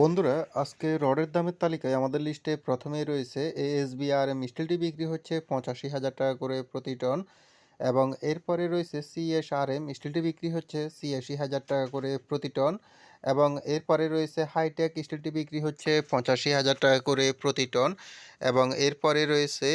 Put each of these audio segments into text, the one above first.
বন্ধুরা, আজকে রডের দামের তালিকায় আমাদের লিস্টে প্রথমেই রয়েছে এ এসবি আর এম স্টিলটি বিক্রি হচ্ছে পঁচাশি হাজার টাকা করে প্রতি টন এবং এরপরে রয়েছে সিএসআরএম স্টিলটি বিক্রি হচ্ছে ছিয়াশি হাজার টাকা করে প্রতি টন। এবং এরপরে রয়েছে হাইটেক স্টিলটি বিক্রি হচ্ছে পঁচাশি হাজার টাকা করে প্রতি টন এবং এরপরে রয়েছে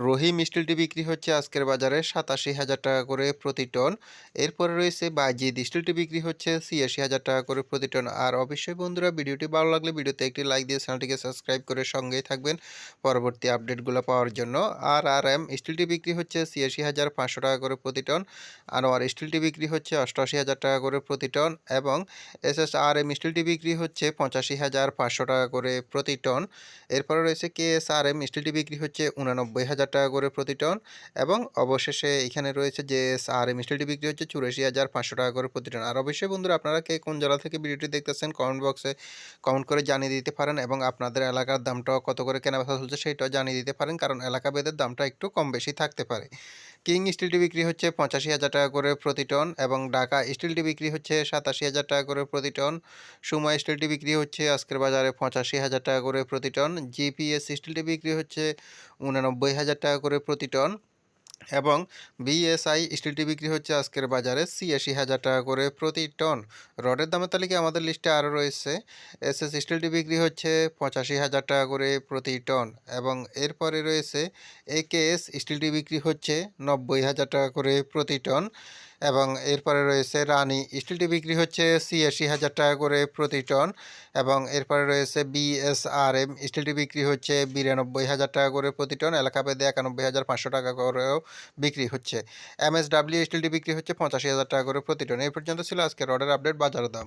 রহিম স্টিলটি বিক্রি হচ্ছে আজকের বাজারে সাতাশি হাজার টাকা করে প্রতি টন এরপরে রয়েছে বাজিদ স্টিলটি বিক্রি হচ্ছে ছিয়াশি হাজার টাকা করে প্রতি টন আর অবশ্যই বন্ধুরা, ভিডিওটি ভালো লাগলে ভিডিওতে একটি লাইক দিয়ে চ্যানেলটিকে সাবস্ক্রাইব করে সঙ্গেই থাকবেন পরবর্তী আপডেটগুলো পাওয়ার জন্য। আর আর এম স্টিলটি বিক্রি হচ্ছে ছিয়াশি হাজার পাঁচশো টাকা করে প্রতি টন আনোয়ার স্টিলটি বিক্রি হচ্ছে অষ্টআশি হাজার টাকা করে প্রতি টন এবং এস এস আর এম স্টিলটি বিক্রি হচ্ছে পঁচাশি হাজার পাঁচশো টাকা করে প্রতি টন। এরপরে রয়েছে কে এস আর এম স্টিলটি বিক্রি হচ্ছে উনানব্বই হাজার টাকা করে প্রতি টন এবং অবশেষে এখানে রয়েছে যে এস আর এম স্টিলটি বিক্রি হচ্ছে চুরাশি হাজার পাঁচশো টাকা করে প্রতি টন। আর অবশ্যই বন্ধুরা, আপনারা কে কোন জেলা থেকে ভিডিওটি দেখতেছেন কমেন্ট বক্সে কমেন্ট করে জানিয়ে দিতে পারেন এবং আপনাদের এলাকার দামটাও কত করে কেনা বেচা চলছে সেইটাও জানিয়ে দিতে পারেন, কারণ এলাকা ভেদের দামটা একটু কম বেশি থাকতে পারে। কিং স্টিলটি বিক্রি হচ্ছে পঁচাশি হাজার টাকা করে প্রতি টন এবং ঢাকা স্টিলটি বিক্রি হচ্ছে সাতাশি হাজার টাকা করে প্রতি টন। সুমা স্টিলটি বিক্রি হচ্ছে আজকের বাজারে পঁচাশি হাজার টাকা করে প্রতি টন। জিপিএস স্টিলটি বিক্রি হচ্ছে উনানব্বই হাজার টাকা করে প্রতি টন। এবং বিএসআই স্টিলটি বিক্রি হচ্ছে আজকের বাজারে ছিয়াশি হাজার টাকা করে প্রতি টন। রডের দামের তালিকায় আমাদের লিস্টে আরও রয়েছে। এসএস স্টিলটি বিক্রি হচ্ছে পঁচাশি হাজার টাকা করে প্রতি টন এবং এরপরে রয়েছে একেএস স্টিলটি বিক্রি হচ্ছে নব্বই হাজার টাকা করে প্রতি টন। এবং এরপরে রয়েছে রানি স্টিলটি বিক্রি হচ্ছে ছিয়াশি হাজার টাকা করে প্রতি টন এবং এরপরে রয়েছে বিএসআরএম স্টিলটি বিক্রি হচ্ছে বিরানব্বই হাজার টাকা করে প্রতি টন, এলাকা ভেদে একানব্বই হাজার পাঁচশো টাকা করেও বিক্রি হচ্ছে। এমএসডাব্লিউ স্টিলটি বিক্রি হচ্ছে পঁচাশি হাজার টাকা করে প্রতি টন। এই পর্যন্ত ছিল আজকের অর্ডার আপডেট বাজার দাম।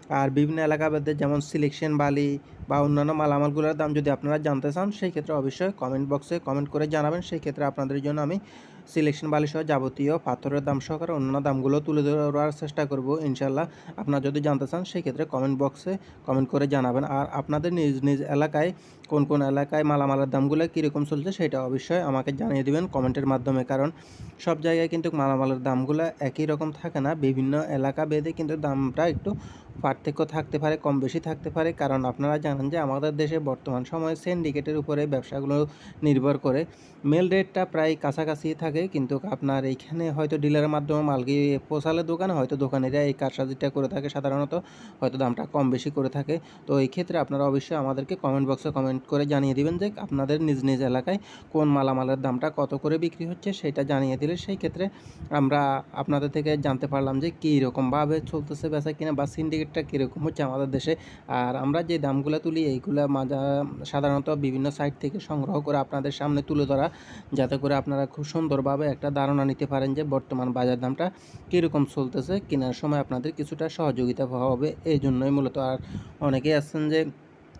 আর বিভিন্ন এলাকা ভেদে যেমন সিলেকশন বালি বা অন্যান্য মালামালগুলোর দাম যদি আপনারা জানতে চান, সেই ক্ষেত্রে অবশ্যই কমেন্ট বক্সে কমেন্ট করে জানাবেন। সেই ক্ষেত্রে আপনাদের জন্য আমি সিলেকশন বালি সহ যাবতীয় পাথরের দাম সহকারে অন্যান্য দামগুলো তুলে ধরার চেষ্টা করব ইনশাল্লাহ আপনারা যদি জানতে চান সেই ক্ষেত্রে কমেন্ট বক্সে কমেন্ট করে জানাবেন। আর আপনাদের নিজ নিজ এলাকায় কোন কোন এলাকায় মালামালের দামগুলো কীরকম চলছে, সেটা অবশ্যই আমাকে জানিয়ে দেবেন কমেন্টের মাধ্যমে। কারণ সব জায়গায় কিন্তু মালামালের দামগুলো একই রকম থাকে না। বিভিন্ন এলাকা ভেদে কিন্তু দামটা একটু পার্থক্য থাকতে পারে, কম বেশি থাকতে পারে। কারণ আপনারা জানেন যে আমাদের দেশে বর্তমান সময়ে সিন্ডিকেটের উপরে ব্যবসাগুলো নির্ভর করে। মেল রেটটা প্রায় কাছাকাছি থাকে। কিন্তু আপনার এইখানে হয়তো ডিলারের মাধ্যমে মাল গিয়ে পৌঁছালে দোকানে, হয়তো দোকানিরা এই কারসাজিটা করে থাকে সাধারণত, হয়তো দামটা কম বেশি করে থাকে। তো এই ক্ষেত্রে আপনারা অবশ্যই আমাদেরকে কমেন্ট বক্সে কমেন্ট করে জানিয়ে দিবেন যে আপনাদের নিজ নিজ এলাকায় কোন মালামালের দামটা কত করে বিক্রি হচ্ছে সেটা জানিয়ে দিলে সেই ক্ষেত্রে আমরা আপনাদের থেকে জানতে পারলাম যে কী রকমভাবে চলতেছে বেচা কিনা বা সিন্ডিকেটটা কীরকম হচ্ছে আমাদের দেশে। আর আমরা যে দামগুলো তুলি, এইগুলো মাজা সাধারণত বিভিন্ন সাইট থেকে সংগ্রহ করে আপনাদের সামনে তুলে ধরা, যাতে করে আপনারা খুব সুন্দরভাবে একটা ধারণা নিতে পারেন যে বর্তমান বাজার দামটা কীরকম চলতেছে, কেনার সময় আপনাদের কিছুটা সহযোগিতা হবে এই জন্যই মূলত আর অনেকেই আছেন যে